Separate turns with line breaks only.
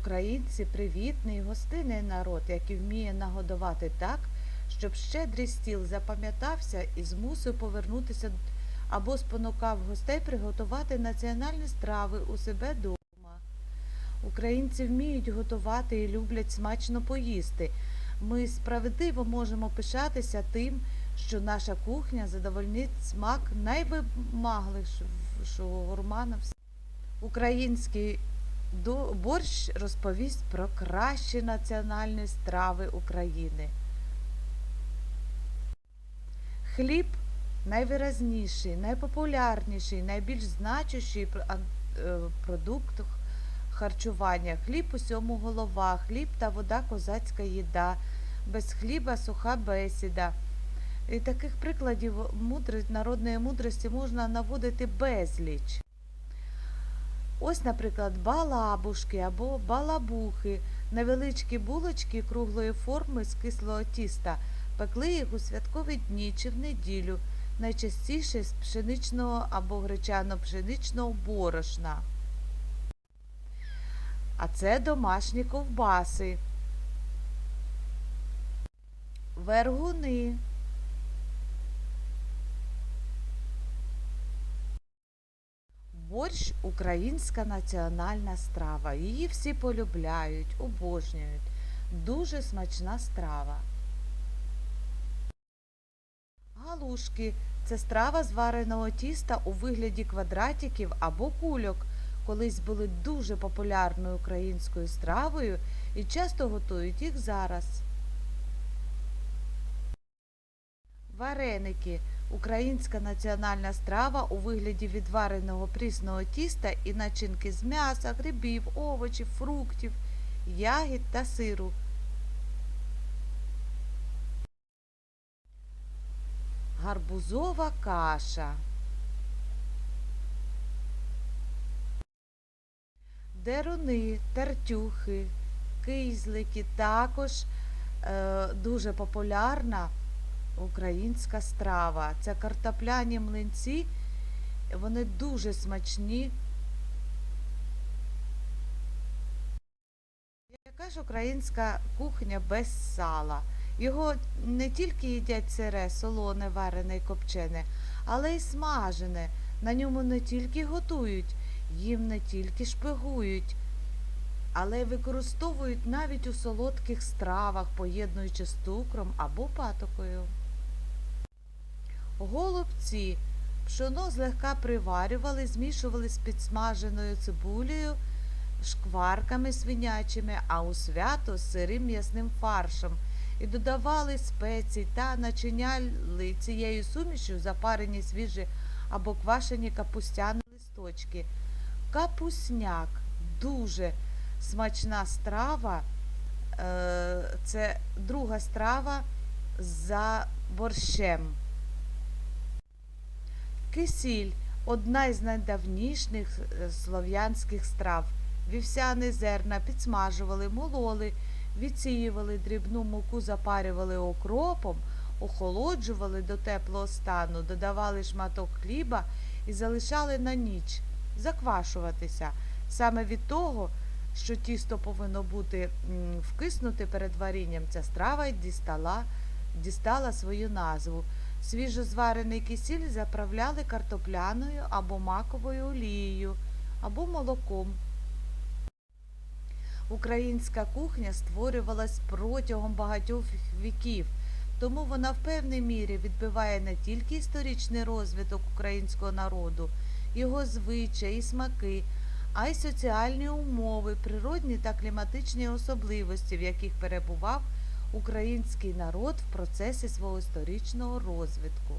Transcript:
Українці привітний, гостинний народ, який вміє нагодувати так, щоб щедрий стіл запам'ятався і змусив повернутися або спонукав гостей приготувати національні страви у себе вдома. Українці вміють готувати і люблять смачно поїсти. Ми справедливо можемо пишатися тим, що наша кухня задовольнить смак найвимагливішого гурмана. Український борщ розповість про кращі національні страви України. Хліб найвиразніший, найпопулярніший, найбільш значущий е, продукт харчування. Хліб усьому голова, хліб та вода козацька їда, без хліба суха бесіда. І таких прикладів мудри, народної мудрості можна наводити безліч. Ось, наприклад, балабушки або балабухи, невеличкі булочки круглої форми з кислого тіста. Пекли їх у святкові дні чи в неділю, найчастіше з пшеничного або гречано-пшеничного борошна. А це домашні ковбаси. Вергуни. Борщ українська національна страва. Її всі полюбляють, обожнюють. Дуже смачна страва. Галушки це страва з вареного тіста у вигляді квадратиків або кульок. Колись були дуже популярною українською стравою і часто готують їх зараз. Вареники українська національна страва у вигляді відвареного прісного тіста і начинки з м'яса, грибів, овочів, фруктів, ягід та сиру. Гарбузова каша. Деруни, тартюхи, кизлики також е, дуже популярна українська страва. Це картопляні млинці, вони дуже смачні. Яка ж українська кухня без сала? Його не тільки їдять сире, солоне, варене і копчене, але й смажене. На ньому не тільки готують, їм не тільки шпигують, але й використовують навіть у солодких стравах, поєднуючи з цукром або патокою. Голубці пшоно злегка приварювали, змішували з підсмаженою цибулею, шкварками свинячими, а у свято з сирим м'ясним фаршем і додавали спеції та начиняли цією сумішю запарені свіжі або квашені капустяні листочки. Капусняк дуже смачна страва. Е, Це друга страва за борщем. Кисіль одна із найдавніших е, слов'янських страв. Вівсяні зерна підсмажували, мололи, відсіювали дрібну муку, запарювали окропом, охолоджували до теплого стану, додавали шматок хліба і залишали на ніч заквашуватися. Саме від того, що тісто повинно бути вкиснуте перед варінням, ця страва дістала, дістала свою назву. Свіжозварений кисіль заправляли картопляною або маковою олією, або молоком. Українська кухня створювалась протягом багатьох віків, тому вона в певній мірі відбиває не тільки історичний розвиток українського народу, його звичаї і смаки, а й соціальні умови, природні та кліматичні особливості, в яких перебував український народ в процесі свого історичного розвитку.